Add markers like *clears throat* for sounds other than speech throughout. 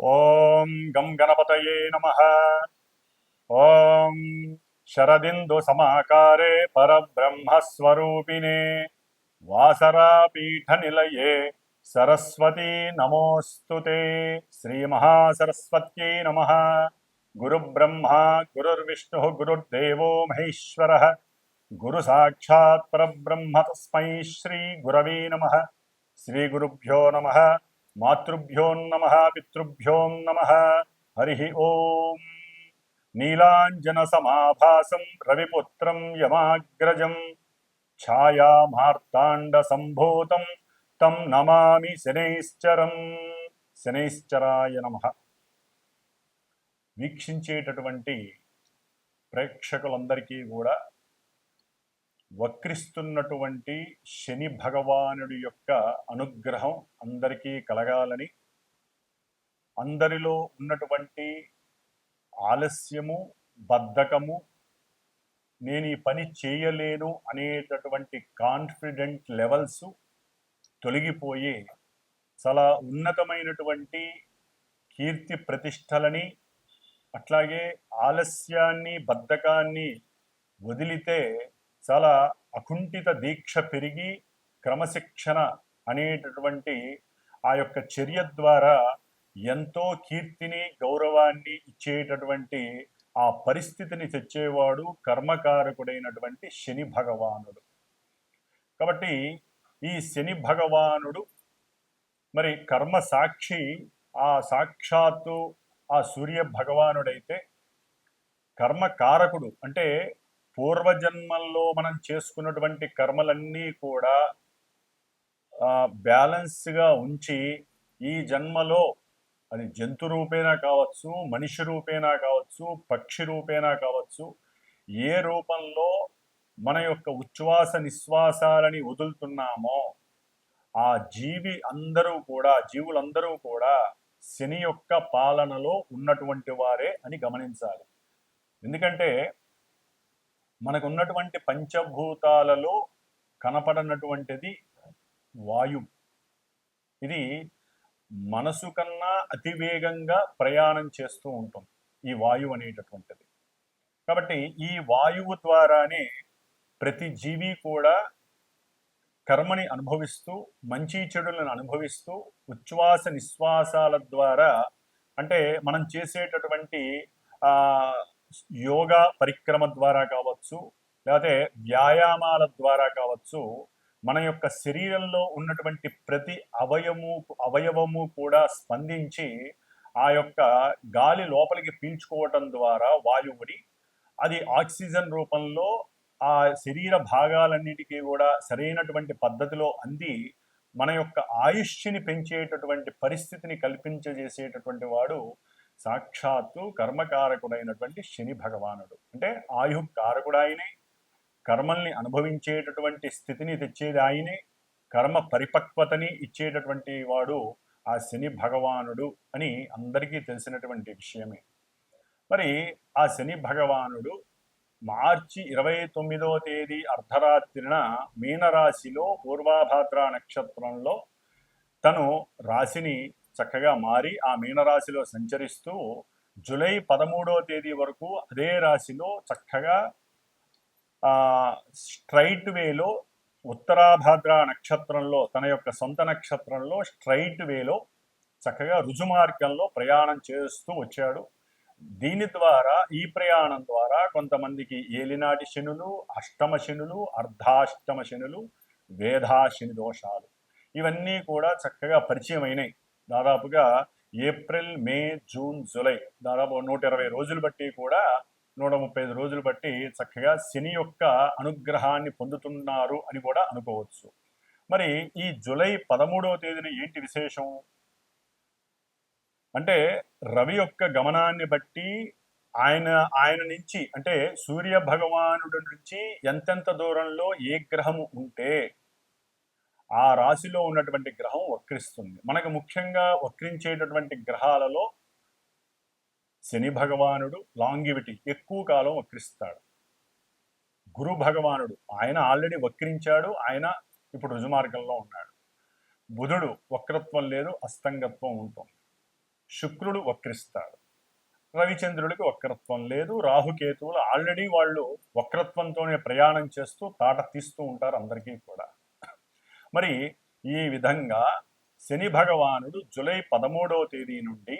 ॐ गं गणपतये नमः। ॐ शरदिन्दुसमाकारे परब्रह्मस्वरूपिणे वासरापीठनिलये सरस्वती नमोऽस्तु ते। श्रीमहासरस्वत्यै नमः। गुरुब्रह्मा, गुरुर्विष्णुः, गुरुर्देवो महेश्वरः। गुरुसाक्षात् परब्रह्म तस्मै श्रीगुरवे नमः। श्रीगुरुभ्यो नमः। మాతృభ్యోన్నమ పితృభ్యోం నమ హరి ఓం నీలాంజనసమాభాసం రవిపుత్రం యమాగ్రజం ఛాయామార్తాండసంభూతం తం నమామి శనైశ్చరం శనైశ్చరాయ నమ వీక్షించేటటువంటి ప్రేక్షకులందరికీ కూడా వక్రిస్తున్నటువంటి శని భగవానుడి యొక్క అనుగ్రహం అందరికీ కలగాలని అందరిలో ఉన్నటువంటి ఆలస్యము బద్ధకము నేను ఈ పని చేయలేను అనేటటువంటి కాన్ఫిడెంట్ లెవెల్స్ తొలగిపోయి చాలా ఉన్నతమైనటువంటి కీర్తి ప్రతిష్టలని అట్లాగే ఆలస్యాన్ని బద్ధకాన్ని వదిలితే చాలా అకుంఠిత దీక్ష పెరిగి క్రమశిక్షణ అనేటటువంటి ఆ యొక్క చర్య ద్వారా ఎంతో కీర్తిని గౌరవాన్ని ఇచ్చేటటువంటి ఆ పరిస్థితిని తెచ్చేవాడు కర్మకారకుడైనటువంటి శని భగవానుడు. కాబట్టి ఈ శని భగవానుడు మరి కర్మ సాక్షి ఆ సాక్షాత్తు ఆ సూర్య భగవానుడైతే కర్మకారకుడు. అంటే పూర్వజన్మల్లో మనం చేసుకున్నటువంటి కర్మలన్నీ కూడా బ్యాలెన్స్గా ఉంచి ఈ జన్మలో అది జంతు రూపేనా కావచ్చు మనిషి రూపేనా కావచ్చు పక్షి రూపేనా కావచ్చు ఏ రూపంలో మన యొక్క ఉచ్ఛ్వాస నిశ్వాసాలని వదులుతున్నామో ఆ జీవి అందరూ కూడా జీవులందరూ కూడా శని యొక్క పాలనలో ఉన్నటువంటి వారే అని గమనించాలి. ఎందుకంటే మనకు ఉన్నటువంటి పంచభూతాలలో కనపడనటువంటిది వాయు. ఇది మనసు కన్నా అతివేగంగా ప్రయాణం చేస్తూ ఉంటుంది ఈ వాయువు అనేటటువంటిది. కాబట్టి ఈ వాయువు ద్వారానే ప్రతి జీవి కూడా కర్మని అనుభవిస్తూ మంచి చెడులను అనుభవిస్తూ ఉచ్ఛ్వాస నిశ్వాసాల ద్వారా అంటే మనం చేసేటటువంటి యోగా పరిక్రమ ద్వారా కావచ్చు లేకపోతే వ్యాయామాల ద్వారా కావచ్చు మన యొక్క శరీరంలో ఉన్నటువంటి ప్రతి అవయము అవయవము కూడా స్పందించి ఆ యొక్క గాలి లోపలికి పీల్చుకోవటం ద్వారా వాయువుని అది ఆక్సిజన్ రూపంలో ఆ శరీర భాగాలన్నిటికీ కూడా సరైనటువంటి పద్ధతిలో అంది మన యొక్క ఆయుష్ని పెంచేటటువంటి పరిస్థితిని కల్పించజేసేటటువంటి వాడు సాక్షాత్తు కర్మకారకుడైనటువంటి శని భగవానుడు. అంటే ఆయు కారకుడు ఆయనే కర్మల్ని అనుభవించేటటువంటి స్థితిని తెచ్చేది ఆయనే కర్మ పరిపక్వతని ఇచ్చేటటువంటి వాడు ఆ శని భగవానుడు అని అందరికీ తెలిసినటువంటి విషయమే. మరి ఆ శని భగవానుడు మార్చి ఇరవై తొమ్మిదవ తేదీ అర్ధరాత్రిన మీనరాశిలో పూర్వాభాద్ర నక్షత్రంలో తను రాశిని చక్కగా మారి ఆ మీనరాశిలో సంచరిస్తూ జూలై పదమూడవ తేదీ వరకు అదే రాశిలో చక్కగా స్ట్రైట్ వేలో ఉత్తరాభాద్ర నక్షత్రంలో తన యొక్క సొంత నక్షత్రంలో స్ట్రైట్ వేలో చక్కగా రుజుమార్గంలో ప్రయాణం చేస్తూ వచ్చాడు. దీని ద్వారా ఈ ప్రయాణం ద్వారా కొంతమందికి ఏలినాటి శనులు అష్టమ శనులు అర్ధాష్టమ శనులు వేధాశని దోషాలు. ఇవన్నీ కూడా చక్కగా పరిచయం అయినాయి దాదాపుగా ఏప్రిల్ మే జూన్ జూలై దాదాపు నూట ఇరవై రోజులు బట్టి కూడా నూట ముప్పై ఐదు రోజులు బట్టి చక్కగా శని యొక్క అనుగ్రహాన్ని పొందుతున్నారు అని కూడా అనుకోవచ్చు. మరి ఈ జూలై పదమూడవ తేదీన ఏంటి విశేషం? అంటే రవి యొక్క గమనాన్ని బట్టి ఆయన ఆయన నుంచి అంటే సూర్య భగవానుడి నుంచి ఎంతెంత దూరంలో ఏ గ్రహము ఉంటే ఆ రాశిలో ఉన్నటువంటి గ్రహం వక్రిస్తుంది. మనకు ముఖ్యంగా వక్రించేటటువంటి గ్రహాలలో శని భగవానుడు లాంగివిటీ ఎక్కువ కాలం వక్రిస్తాడు. గురు భగవానుడు ఆయన ఆల్రెడీ వక్రించాడు ఆయన ఇప్పుడు రుజుమార్గంలో ఉన్నాడు. బుధుడు వక్రత్వం లేదు అస్తంగత్వం ఉంటుంది. శుక్రుడు వక్రిస్తాడు. రవిచంద్రుడికి వక్రత్వం లేదు రాహుకేతువులు ఆల్రెడీ వాళ్ళు వక్రత్వంతోనే ప్రయాణం చేస్తూ తాట తీస్తూ ఉంటారు అందరికీ కూడా. మరి ఈ విధంగా శని భగవానుడు జూలై పదమూడవ తేదీ నుండి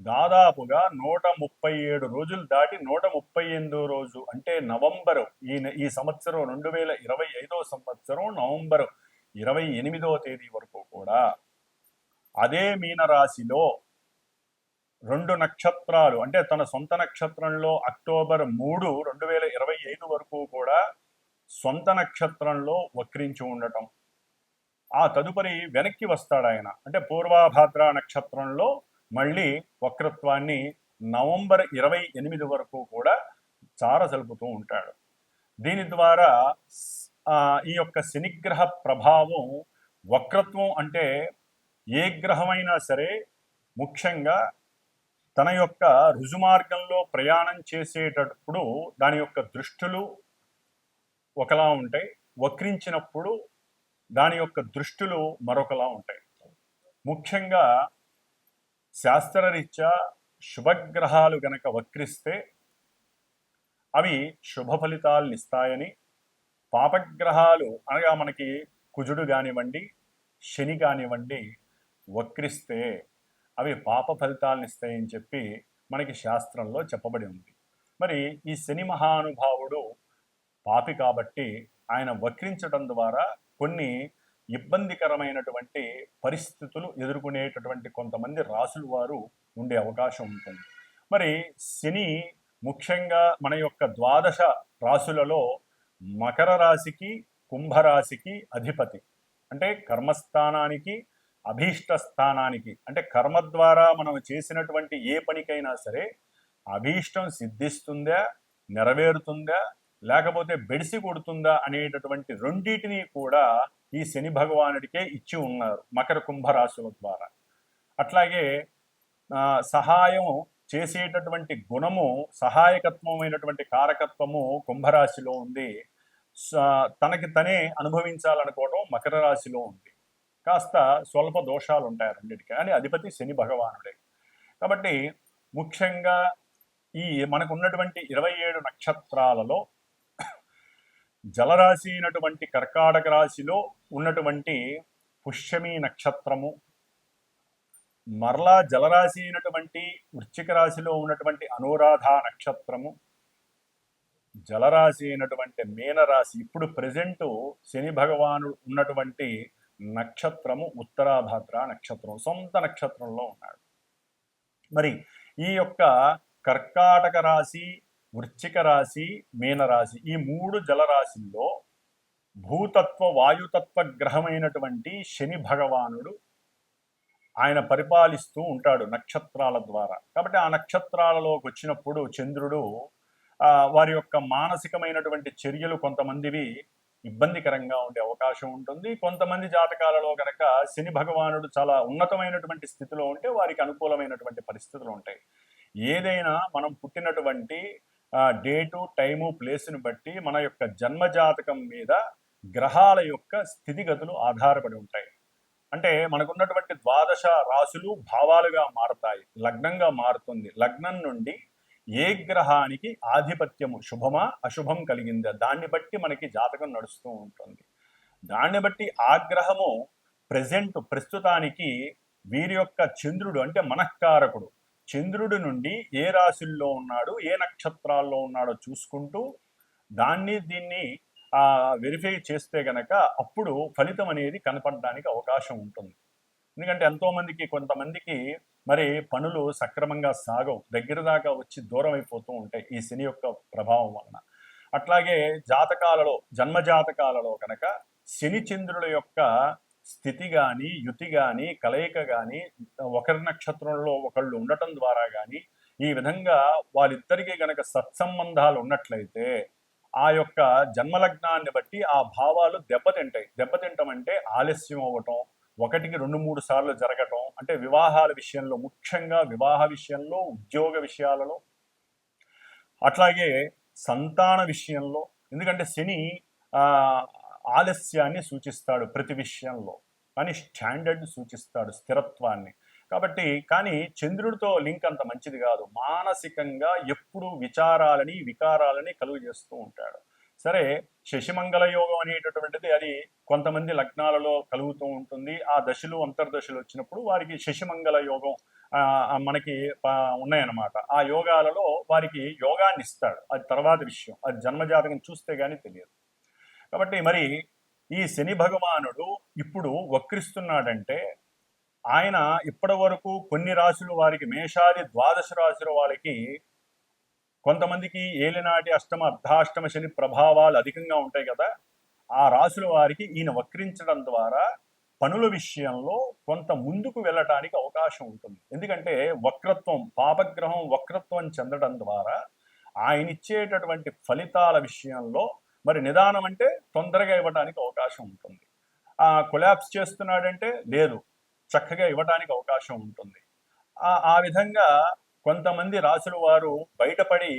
దాదాపుగా నూట ముప్పై ఏడు రోజులు దాటి నూట ముప్పై ఎనిమిదో రోజు అంటే నవంబరు ఈ ఈ సంవత్సరం రెండు వేల ఇరవై ఐదో సంవత్సరం నవంబరు ఇరవై ఎనిమిదవ తేదీ వరకు కూడా అదే మీనరాశిలో రెండు నక్షత్రాలు అంటే తన సొంత నక్షత్రంలో అక్టోబర్ మూడు రెండు వేల ఇరవై ఐదు వరకు కూడా సొంత నక్షత్రంలో వక్రించి ఉండటం. ఆ తదుపరి వెనక్కి వస్తాడు ఆయన అంటే పూర్వాభాద్ర నక్షత్రంలో మళ్ళీ వక్రత్వాన్ని నవంబర్ ఇరవై ఎనిమిది వరకు కూడా చారసలుపుతూ ఉంటాడు. దీని ద్వారా ఈ యొక్క శనిగ్రహ ప్రభావం వక్రత్వం అంటే ఏ గ్రహమైనా సరే ముఖ్యంగా తన యొక్క రుజుమార్గంలో ప్రయాణం చేసేటప్పుడు దాని యొక్క దృష్టులు ఒకలా ఉంటాయి. వక్రించినప్పుడు దాని యొక్క దృష్టిలు మరొకలా ఉంటాయి. ముఖ్యంగా శాస్త్రరీత్యా శుభగ్రహాలు గనక వక్రిస్తే అవి శుభ ఫలితాలను ఇస్తాయని పాపగ్రహాలు అనగా మనకి కుజుడు కానివ్వండి శని కానివ్వండి వక్రిస్తే అవి పాప ఫలితాలను ఇస్తాయని చెప్పి మనకి శాస్త్రంలో చెప్పబడి ఉంది. మరి ఈ శని మహానుభావుడు పాపి కాబట్టి ఆయన వక్రించడం ద్వారా కొన్ని ఇబ్బందికరమైనటువంటి పరిస్థితులు ఎదుర్కొనేటటువంటి కొంతమంది రాసుల వారు ఉండే అవకాశం ఉంటుంది. మరి శని ముఖ్యంగా మన యొక్క ద్వాదశ రాసులలో మకర రాశికి కుంభరాశికి అధిపతి. అంటే కర్మస్థానానికి అభీష్ట స్థానానికి అంటే కర్మ ద్వారా మనం చేసినటువంటి ఏ పనికైనా సరే అభీష్టం సిద్ధిస్తుందా నెరవేరుతుందా లేకపోతే బెడిసి కొడుతుందా అనేటటువంటి రెండింటినీ కూడా ఈ శని భగవానుడికే ఇచ్చి ఉన్నారు మకర కుంభరాశుల ద్వారా. అట్లాగే ఆ, సహాయం చేసేటటువంటి గుణము సహాయకత్వమైనటువంటి కారకత్వము కుంభరాశిలో ఉంది. తనకి తనే అనుభవించాలనుకోవడం మకర రాశిలో ఉంది. కాస్త స్వల్ప దోషాలు ఉంటాయి రెండింటికి అని అధిపతి శని భగవానుడే. కాబట్టి ముఖ్యంగా ఈ మనకు ఉన్నటువంటి ఇరవై ఏడు నక్షత్రాలలో జలరాశి అయినటువంటి కర్కాటక రాశిలో ఉన్నటువంటి పుష్యమి నక్షత్రము మరలా జలరాశి అయినటువంటి వృశ్చిక రాశిలో ఉన్నటువంటి అనురాధ నక్షత్రము జలరాశి అయినటువంటి మీనరాశి ఇప్పుడు ప్రజెంట్ శని భగవానుడు ఉన్నటువంటి నక్షత్రము ఉత్తరాభద్ర నక్షత్రం సొంత నక్షత్రంలో ఉన్నాడు. మరి ఈ యొక్క కర్కాటక రాశి వృశ్చిక రాశి మీనరాశి ఈ మూడు జలరాశుల్లో భూతత్వ వాయుతత్వ గ్రహమైనటువంటి శని భగవానుడు ఆయన పరిపాలిస్తూ ఉంటాడు నక్షత్రాల ద్వారా. కాబట్టి ఆ నక్షత్రాలలోకి వచ్చినప్పుడు చంద్రుడు వారి యొక్క మానసికమైనటువంటి చర్యలు కొంతమందివి ఇబ్బందికరంగా ఉండే అవకాశం ఉంటుంది. కొంతమంది జాతకాలలో కనుక శని భగవానుడు చాలా ఉన్నతమైనటువంటి స్థితిలో ఉంటే వారికి అనుకూలమైనటువంటి పరిస్థితులు ఉంటాయి. ఏదైనా మనం పుట్టినటువంటి డేటు టైము ప్లేస్ని బట్టి మన యొక్క జన్మ జాతకం మీద గ్రహాల యొక్క స్థితిగతులు ఆధారపడి ఉంటాయి. అంటే మనకున్నటువంటి ద్వాదశ రాశులు భావాలుగా మారతాయి లగ్నంగా మారుతుంది. లగ్నం నుండి ఏ గ్రహానికి ఆధిపత్యము శుభమా అశుభం కలిగిందా? దాన్ని బట్టి మనకి జాతకం నడుస్తూ ఉంటుంది. దాన్ని బట్టి ఆ గ్రహము ప్రజెంట్ ప్రస్తుతానికి వీరి యొక్క చంద్రుడు అంటే మనఃకారకుడు. చంద్రుడి నుండి ఏ రాశుల్లో ఉన్నాడు ఏ నక్షత్రాల్లో ఉన్నాడో చూసుకుంటూ దాన్ని దీన్ని వెరిఫై చేస్తే గనక అప్పుడు ఫలితం అనేది కనపడడానికి అవకాశం ఉంటుంది. ఎందుకంటే ఎంతోమందికి కొంతమందికి మరి పనులు సక్రమంగా సాగవు. దగ్గర దాకా వచ్చి దూరం అయిపోతూ ఉంటాయి ఈ శని యొక్క ప్రభావం వలన. అట్లాగే జాతకాలలో జన్మ జాతకాలలో కనుక శని చంద్రుల యొక్క స్థితి కానీ యుతి కానీ కలయిక కానీ ఒకరి నక్షత్రంలో ఒకళ్ళు ఉండటం ద్వారా కానీ ఈ విధంగా వాళ్ళిద్దరికీ గనక సత్సంబంధాలు ఉన్నట్లయితే ఆ యొక్క జన్మలగ్నాన్ని బట్టి ఆ భావాలు దెబ్బతింటాయి. దెబ్బతింటం అంటే ఆలస్యం అవ్వటం ఒకటికి రెండు మూడు సార్లు జరగటం అంటే వివాహాల విషయంలో ముఖ్యంగా వివాహ విషయంలో ఉద్యోగ విషయాలలో అట్లాగే సంతాన విషయంలో ఎందుకంటే శని ఆ, ఆలస్యాన్ని సూచిస్తాడు ప్రతి విషయంలో. కానీ స్టాండర్డ్ సూచిస్తాడు స్థిరత్వాన్ని. కాబట్టి కానీ చంద్రుడితో లింక్ అంత మంచిది కాదు. మానసికంగా ఎప్పుడు విచారాలని వికారాలని కలుగు చేస్తూ ఉంటాడు. సరే శశిమంగళ యోగం అనేటటువంటిది అది కొంతమంది లగ్నాలలో కలుగుతూ ఉంటుంది. ఆ దశలు అంతర్దశలు వచ్చినప్పుడు వారికి శశిమంగళ యోగం ఆ, మనకి ఉన్నాయన్నమాట. ఆ యోగాలలో వారికి యోగాన్ని ఇస్తాడు. అది తర్వాత విషయం. అది జన్మజాతకం చూస్తే కానీ తెలియదు. కాబట్టి మరి ఈ శని భగవానుడు ఇప్పుడు వక్రిస్తున్నాడంటే ఆయన ఇప్పటి వరకు కొన్ని రాశులు వారికి మేషాది ద్వాదశ రాశుల వాళ్ళకి కొంతమందికి ఏలినాటి అష్టమ అర్ధాష్టమ శని ప్రభావాలు అధికంగా ఉంటాయి కదా. ఆ రాశుల వారికి ఈయన వక్రించడం ద్వారా పనుల విషయంలో కొంత ముందుకు వెళ్ళటానికి అవకాశం ఉంటుంది. ఎందుకంటే వక్రత్వం పాపగ్రహం వక్రత్వం చెందడం ద్వారా ఆయన ఇచ్చేటటువంటి ఫలితాల విషయంలో మరి నిదానం అంటే తొందరగా ఇవ్వడానికి అవకాశం ఉంటుంది. ఆ కొలాప్స్ చేస్తున్నాడంటే లేదు చక్కగా ఇవ్వడానికి అవకాశం ఉంటుంది. ఆ విధంగా కొంతమంది రాసుల వారు బయటపడి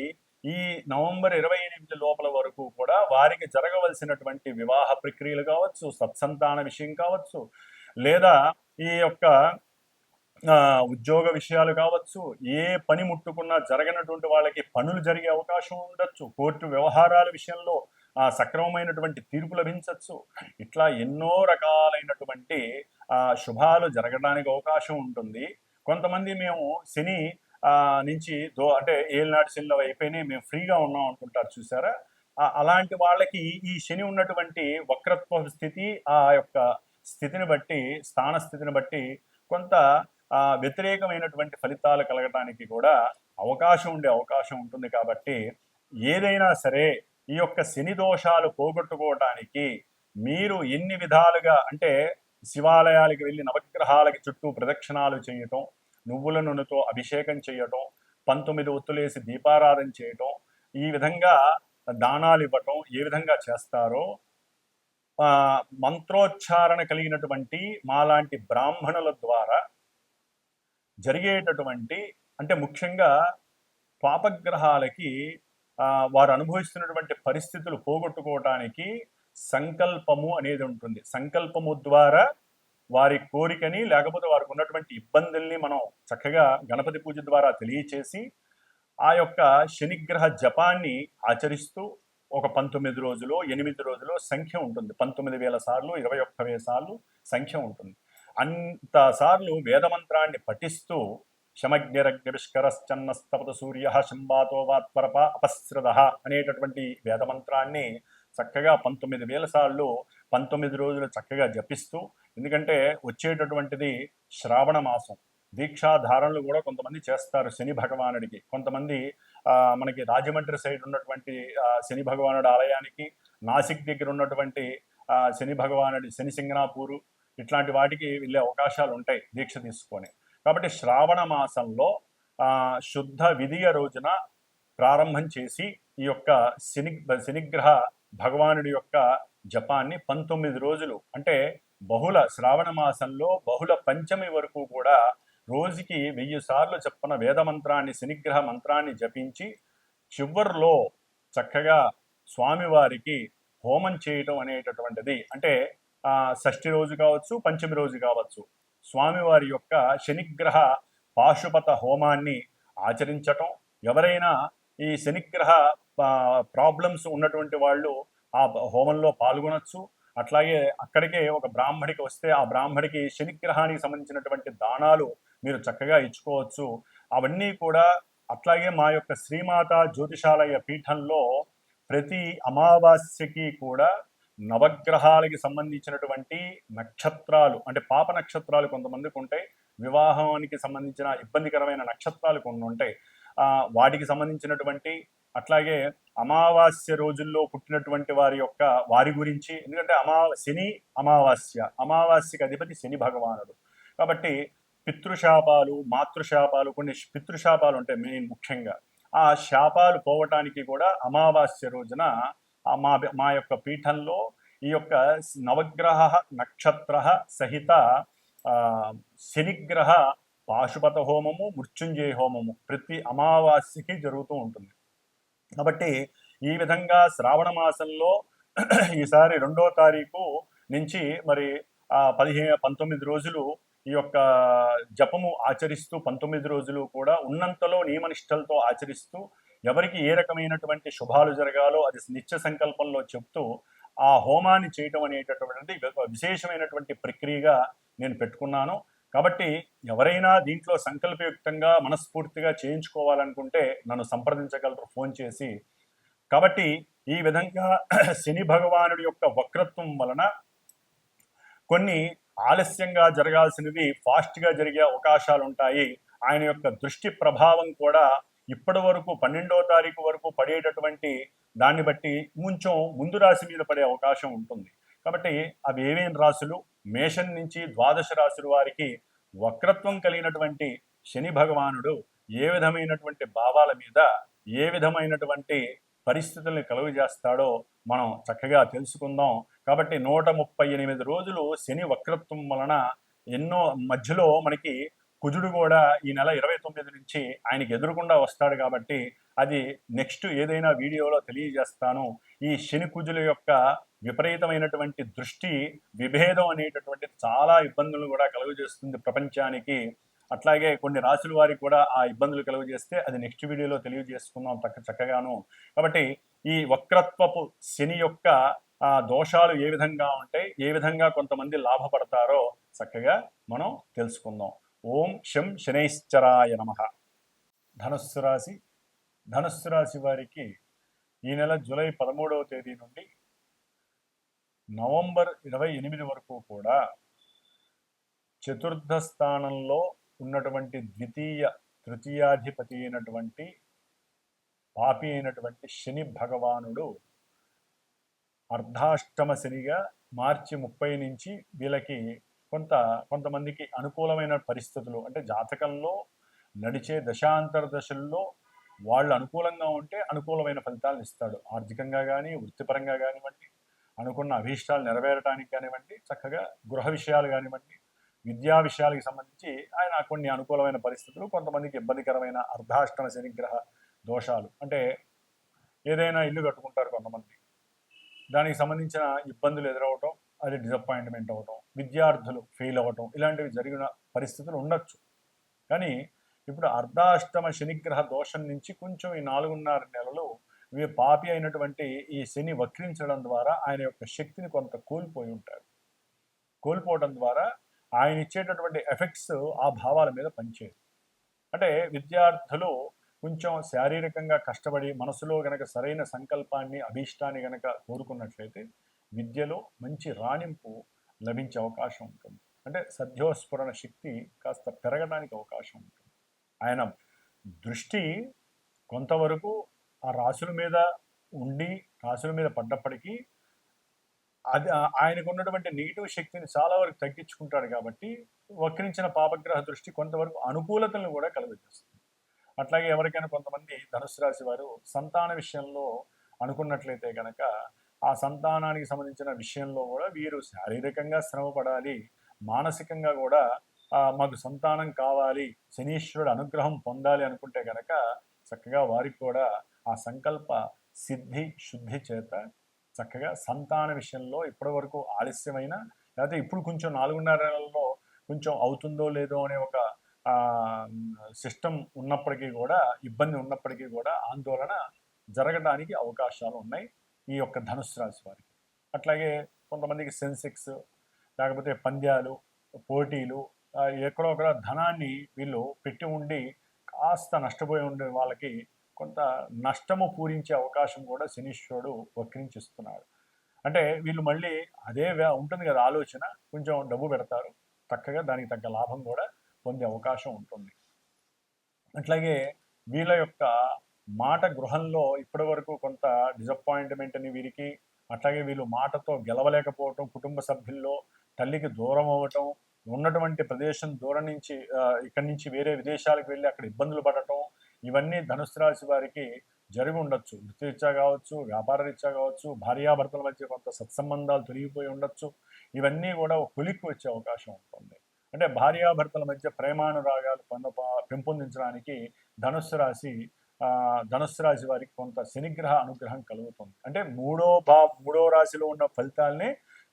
ఈ నవంబర్ ఇరవై ఎనిమిది లోపల వరకు కూడా వారికి జరగవలసినటువంటి వివాహ ప్రక్రియలు కావచ్చు సత్సంతాన విషయం కావచ్చు లేదా ఈ యొక్క ఉద్యోగ విషయాలు కావచ్చు ఏ పని ముట్టుకున్నా జరగనటువంటి వాళ్ళకి పనులు జరిగే అవకాశం ఉండొచ్చు. కోర్టు వ్యవహారాల విషయంలో సక్రమమైనటువంటి తీర్పు లభించవచ్చు ఇట్లా ఎన్నో రకాలైనటువంటి ఆ, శుభాలు జరగడానికి అవకాశం ఉంటుంది. కొంతమంది మేము శని ఆ, నుంచి దో అంటే ఏళ్ళనాటి శనిలో అయిపోయినాయి మేము ఫ్రీగా ఉన్నాం అనుకుంటారు చూసారా? అలాంటి వాళ్ళకి ఈ శని ఉన్నటువంటి వక్రత్వ స్థితి ఆ యొక్క స్థితిని బట్టి స్థాన స్థితిని బట్టి కొంత వ్యతిరేకమైనటువంటి ఫలితాలు కలగటానికి కూడా అవకాశం ఉండే అవకాశం ఉంటుంది కాబట్టి ఏదైనా సరే ఈ యొక్క శని దోషాలు పోగొట్టుకోవటానికి మీరు ఎన్ని విధాలుగా అంటే శివాలయాలకు వెళ్ళి నవగ్రహాలకి చుట్టూ ప్రదక్షిణాలు చేయటం నువ్వుల నూనెతో అభిషేకం చేయటం పంతొమ్మిది ఒత్తులేసి దీపారాధన చేయటం ఈ విధంగా దానాలు ఇవ్వటం ఏ విధంగా చేస్తారో మంత్రోచ్చారణ కలిగినటువంటి మాలాంటి బ్రాహ్మణుల ద్వారా జరిగేటటువంటి అంటే ముఖ్యంగా పాపగ్రహాలకి వారు అనుభవిస్తున్నటువంటి పరిస్థితులు పోగొట్టుకోవటానికి సంకల్పము అనేది ఉంటుంది. సంకల్పము ద్వారా వారి కోరికని లేకపోతే వారికి ఉన్నటువంటి ఇబ్బందుల్ని మనం చక్కగా గణపతి పూజ ద్వారా తెలియచేసి ఆ యొక్క శనిగ్రహ జపాన్ని ఆచరిస్తూ ఒక పంతొమ్మిది రోజులు ఎనిమిది రోజులు సంఖ్య ఉంటుంది. పంతొమ్మిది వేల సార్లు ఇరవై ఒక్క వేల సార్లు సంఖ్య ఉంటుంది. అంత సార్లు వేదమంత్రాన్ని పఠిస్తూ శమగ్నిరగ్నిష్కరశ్చన్నస్తపత సూర్య శంబాతో వాత్పరప అపస్రద అనేటటువంటి వేదమంత్రాన్ని చక్కగా పంతొమ్మిది వేల సార్లు పంతొమ్మిది రోజులు చక్కగా జపిస్తూ ఎందుకంటే వచ్చేటటువంటిది శ్రావణ మాసం. దీక్షాధారణలు కూడా కొంతమంది చేస్తారు శని భగవానుడికి. కొంతమంది మనకి రాజమండ్రి సైడ్ ఉన్నటువంటి శని భగవానుడి ఆలయానికి నాసిక్ దగ్గర ఉన్నటువంటి శని భగవానుడి శని సింగనాపూరు ఇట్లాంటి వాటికి వెళ్ళే అవకాశాలు ఉంటాయి దీక్ష తీసుకొని. కాబట్టి శ్రావణ మాసంలో ఆ, శుద్ధ విధియ రోజున ప్రారంభం చేసి ఈ యొక్క శని శనిగ్రహ భగవానుడి యొక్క జపాన్ని పంతొమ్మిది రోజులు అంటే బహుళ శ్రావణ మాసంలో బహుళ పంచమి వరకు కూడా రోజుకి వెయ్యి సార్లు చెప్పిన వేద మంత్రాన్ని శనిగ్రహ మంత్రాన్ని జపించి చివరిలో చక్కగా స్వామివారికి హోమం చేయటం అనేటటువంటిది. అంటే ఆ, షష్ఠి రోజు కావచ్చు పంచమి రోజు కావచ్చు. స్వామివారి యొక్క శనిగ్రహ పాశుపత హోమాన్ని ఆచరించటం ఎవరైనా ఈ శనిగ్రహ ప్రాబ్లమ్స్ ఉన్నటువంటి వాళ్ళు ఆ హోమంలో పాల్గొనొచ్చు. అట్లాగే అక్కడికే ఒక బ్రాహ్మడికి వస్తే ఆ బ్రాహ్మడికి శనిగ్రహానికి సంబంధించినటువంటి దానాలు మీరు చక్కగా ఇచ్చుకోవచ్చు. అవన్నీ కూడా అట్లాగే మా యొక్క శ్రీమాత జ్యోతిషాలయ పీఠంలో ప్రతి అమావాస్యకి కూడా నవగ్రహాలకి సంబంధించినటువంటి నక్షత్రాలు అంటే పాప నక్షత్రాలు కొంతమందికి ఉంటాయి. వివాహానికి సంబంధించిన ఇబ్బందికరమైన నక్షత్రాలు కొన్ని ఉంటాయి. వాటికి సంబంధించినటువంటి అట్లాగే అమావాస్య రోజుల్లో పుట్టినటువంటి వారి యొక్క వారి గురించి ఎందుకంటే అమా శని అమావాస్య అమావాస్యకి అధిపతి శని భగవానుడు. కాబట్టి పితృశాపాలు మాతృశాపాలు కొన్ని పితృశాపాలు ఉంటాయి మెయిన్ ముఖ్యంగా. ఆ శాపాలు పోవటానికి కూడా అమావాస్య రోజున మా మా యొక్క పీఠంలో ఈ యొక్క నవగ్రహ నక్షత్ర సహిత ఆ, శనిగ్రహ పాశుపత హోమము మృత్యుంజయ హోమము ప్రతి అమావాస్యకి జరుగుతూ ఉంటుంది. కాబట్టి ఈ విధంగా శ్రావణ మాసంలో *clears throat* ఈసారి రెండో తారీఖు నుంచి మరి ఆ పదిహేను పంతొమ్మిది రోజులు ఈ యొక్క జపము ఆచరిస్తూ పంతొమ్మిది రోజులు కూడా ఉన్నంతలో నియమనిష్టలతో ఆచరిస్తూ ఎవరికి ఏ రకమైనటువంటి శుభాలు జరగాలో అది నిత్య సంకల్పంలో చెప్తూ ఆ హోమాన్ని చేయటం అనేటటువంటి విశేషమైనటువంటి ప్రక్రియగా నేను పెట్టుకున్నాను. కాబట్టి ఎవరైనా దీంట్లో సంకల్పయుక్తంగా మనస్ఫూర్తిగా చేయించుకోవాలనుకుంటే నన్ను సంప్రదించగలరు ఫోన్ చేసి. కాబట్టి ఈ విధంగా *clears throat* శని భగవానుడి యొక్క వక్రత్వం వలన కొన్ని ఆలస్యంగా జరగాల్సినవి ఫాస్ట్గా జరిగే అవకాశాలు ఉంటాయి ఆయన యొక్క దృష్టి ప్రభావం కూడా ఇప్పటి వరకు పన్నెండో తారీఖు వరకు పడేటటువంటి దాన్ని బట్టి కొంచెం ముందు రాశి మీద పడే అవకాశం ఉంటుంది. కాబట్టి అవి ఏమేమి రాశులు? మేషం నుంచి ద్వాదశ రాశుల వారికి వక్రత్వం కలిగినటువంటి శని భగవానుడు ఏ విధమైనటువంటి భావాల మీద ఏ విధమైనటువంటి పరిస్థితుల్ని కలుగజేస్తాడో మనం చక్కగా తెలుసుకుందాం. కాబట్టి నూట ముప్పై ఎనిమిది రోజులు శని వక్రత్వం వలన ఎన్నో మధ్యలో మనకి కుజుడు కూడా ఈ నెల ఇరవై తొమ్మిది నుంచి ఆయనకి ఎదురుకుండా వస్తాడు కాబట్టి అది నెక్స్ట్ ఏదైనా వీడియోలో తెలియజేస్తాను. ఈ శని కుజుల యొక్క విపరీతమైనటువంటి దృష్టి విభేదం అనేటటువంటి చాలా ఇబ్బందులు కూడా కలుగజేస్తుంది ప్రపంచానికి. అట్లాగే కొన్ని రాసుల వారికి కూడా ఆ ఇబ్బందులు కలుగజేస్తే అది నెక్స్ట్ వీడియోలో తెలియజేసుకుందాం చక్క చక్కగాను. కాబట్టి ఈ వక్రత్వపు శని యొక్క ఆ దోషాలు ఏ విధంగా ఉంటాయి ఏ విధంగా కొంతమంది లాభపడతారో చక్కగా మనం తెలుసుకుందాం. ఓం శం శనైశ్చరాయ నమ. ధనుస్సు రాశి ధనుస్సు రాశి వారికి ఈ నెల జూలై పదమూడవ తేదీ నుండి నవంబర్ ఇరవై ఎనిమిది వరకు కూడా చతుర్థ స్థానంలో ఉన్నటువంటి ద్వితీయ తృతీయాధిపతి అయినటువంటి పాపి అయినటువంటి శని భగవానుడు అర్ధాష్టమ శనిగా మార్చి ముప్పై నుంచి వీళ్ళకి కొంత కొంతమందికి అనుకూలమైన పరిస్థితులు అంటే జాతకంలో నడిచే దశాంతర దశల్లో వాళ్ళు అనుకూలంగా ఉంటే అనుకూలమైన ఫలితాలను ఇస్తాడు. ఆర్థికంగా కానీ వృత్తిపరంగా కానివ్వండి అనుకున్న అభీష్టాలు నెరవేరడానికి కానివ్వండి చక్కగా గృహ విషయాలు కానివ్వండి విద్యా విషయాలకు సంబంధించి ఆయన కొన్ని అనుకూలమైన పరిస్థితులు కొంతమందికి ఇబ్బందికరమైన అర్ధాష్టమ శనిగ్రహ దోషాలు. అంటే ఏదైనా ఇల్లు కట్టుకుంటారు కొంతమంది. దానికి సంబంధించిన ఇబ్బందులు ఎదురవటం అది డిసప్పాయింట్మెంట్ అవ్వటం విద్యార్థులు ఫెయిల్ అవ్వటం ఇలాంటివి జరిగిన పరిస్థితులు ఉండొచ్చు. కానీ ఇప్పుడు అర్ధాష్టమ శనిగ్రహ దోషం నుంచి కొంచెం ఈ నాలుగున్నర నెలలు ఇవి పాపి అయినటువంటి ఈ శని వక్రించడం ద్వారా ఆయన యొక్క శక్తిని కొంత కోల్పోయి ఉంటారు. కోల్పోవడం ద్వారా ఆయన ఇచ్చేటటువంటి ఎఫెక్ట్స్ ఆ భావాల మీద పనిచేయదు అంటే విద్యార్థులు కొంచెం శారీరకంగా కష్టపడి మనసులో గనక సరైన సంకల్పాన్ని అభీష్టాన్ని గనక కోరుకున్నట్లయితే విద్యలో మంచి రాణింపు లభించే అవకాశం ఉంటుంది. అంటే సద్యోస్ఫురణ శక్తి కాస్త పెరగడానికి అవకాశం ఉంటుంది. ఆయన దృష్టి కొంతవరకు ఆ రాసుల మీద ఉండి రాసుల మీద పడ్డప్పటికీ అది ఆయనకు ఉన్నటువంటి నెగిటివ్ శక్తిని చాలా వరకు తగ్గించుకుంటాడు కాబట్టి వక్రించిన పాపగ్రహ దృష్టి కొంతవరకు అనుకూలతలను కూడా కలుగజేస్తుంది. అట్లాగే ఎవరికైనా కొంతమంది ధనుసు రాశి వారు సంతాన విషయంలో అనుకున్నట్లయితే కనుక ఆ సంతానానికి సంబంధించిన విషయంలో కూడా వీరు శారీరకంగా శ్రమ పడాలి మానసికంగా కూడా మాకు సంతానం కావాలి శనీశ్వరుడు అనుగ్రహం పొందాలి అనుకుంటే కనుక చక్కగా వారికి కూడా ఆ సంకల్ప సిద్ధి శుద్ధి చేత చక్కగా సంతాన విషయంలో ఇప్పటి వరకు ఆలస్యమైన లేకపోతే ఇప్పుడు కొంచెం నాలుగున్నర నెలల్లో కొంచెం అవుతుందో లేదో అనే ఒక సిస్టమ్ ఉన్నప్పటికీ కూడా ఇబ్బంది ఉన్నప్పటికీ కూడా ఆందోళన జరగడానికి అవకాశాలు ఉన్నాయి. ఈ యొక్క ధనుసు రాశి వారికి. అట్లాగే కొంతమందికి సెన్సెక్స్ లేకపోతే పంద్యాలు పోటీలు ఎక్కడో ఒక ధనాన్ని వీళ్ళు పెట్టి ఉండి కాస్త నష్టపోయి ఉండే వాళ్ళకి కొంత నష్టము పూరించే అవకాశం కూడా శనీశ్వరుడు వక్రించిస్తున్నాడు అంటే వీళ్ళు మళ్ళీ అదే ఉంటుంది కదా ఆలోచన కొంచెం డబ్బు పెడతారు చక్కగా దానికి తగ్గ లాభం కూడా పొందే అవకాశం ఉంటుంది. అట్లాగే వీళ్ళ యొక్క మాట గృహంలో ఇప్పటి వరకు కొంత డిసప్పాయింట్మెంట్ అని వీరికి అట్లాగే వీళ్ళు మాటతో గెలవలేకపోవటం కుటుంబ సభ్యుల్లో తల్లికి దూరం అవ్వటం ఉన్నటువంటి ప్రదేశం దూరం నుంచి ఇక్కడి నుంచి వేరే విదేశాలకు వెళ్ళి అక్కడ ఇబ్బందులు పడటం ఇవన్నీ ధనుసు రాశి వారికి జరిగి ఉండొచ్చు. వృత్తిరీత్యా కావచ్చు వ్యాపార రీత్యా కావచ్చు భార్యాభర్తల మధ్య కొంత సత్సంబంధాలు తొలగిపోయి ఉండొచ్చు. ఇవన్నీ కూడా కొలిక్కి వచ్చే అవకాశం ఉంటుంది. అంటే భార్యాభర్తల మధ్య ప్రేమానురాగాలు పొంద పెంపొందించడానికి ధనుస్సు రాశి ధనుస్సు రాశి వారికి కొంత శనిగ్రహ అనుగ్రహం కలుగుతుంది. అంటే మూడో భా మూడో రాశిలో ఉన్న ఫలితాలని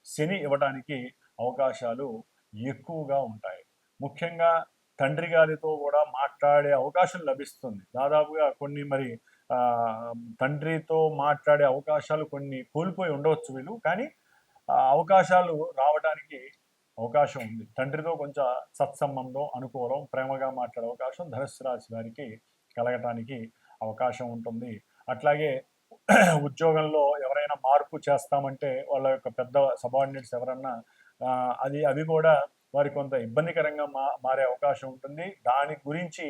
శని ఇవ్వడానికి అవకాశాలు ఎక్కువగా ఉంటాయి. ముఖ్యంగా తండ్రి గారితో కూడా మాట్లాడే అవకాశం లభిస్తుంది. దాదాపుగా కొన్ని మరి తండ్రితో మాట్లాడే అవకాశాలు కొన్ని కోల్పోయి ఉండవచ్చు వీళ్ళు కానీ అవకాశాలు రావడానికి అవకాశం ఉంది. తండ్రితో కొంచెం సత్సంబంధం అనుకూలం ప్రేమగా మాట్లాడే అవకాశం ధనుస్సు రాశి వారికి కలగటానికి అవకాశం ఉంటుంది. అట్లాగే ఉద్యోగంలో ఎవరైనా మార్పు చేస్తామంటే వాళ్ళ యొక్క పెద్ద సబార్డినేట్స్ ఎవరన్నా అది అవి కూడా వారి కొంత ఇబ్బందికరంగా మా మారే అవకాశం ఉంటుంది. దాని గురించి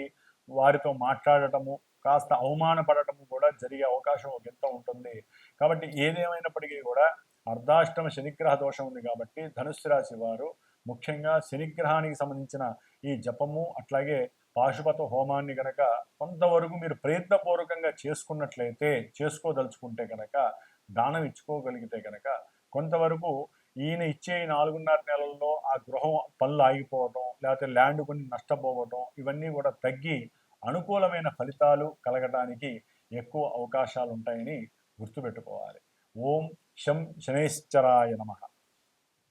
వారితో మాట్లాడటము కాస్త అవమానపడటము కూడా జరిగే అవకాశం ఒక ఎంత ఉంటుంది. కాబట్టి ఏదేమైనప్పటికీ కూడా అర్ధాష్టమ శనిగ్రహ దోషం ఉంది కాబట్టి ధనుస్సు రాశి వారు ముఖ్యంగా శనిగ్రహానికి సంబంధించిన ఈ జపము అట్లాగే పాశుపత హోమాన్ని గనక కొంతవరకు మీరు ప్రయత్నపూర్వకంగా చేసుకున్నట్లయితే చేసుకోదలుచుకుంటే కనుక దానం ఇచ్చుకోగలిగితే కనుక కొంతవరకు ఈయన ఇచ్చే నాలుగున్నర నెలల్లో ఆ గృహం పనులు ఆగిపోవటం లేకపోతే ల్యాండ్ కొన్ని నష్టపోవటం ఇవన్నీ కూడా తగ్గి అనుకూలమైన ఫలితాలు కలగడానికి ఎక్కువ అవకాశాలు ఉంటాయని గుర్తుపెట్టుకోవాలి. ఓం శం శనేశ్చరాయ నమః.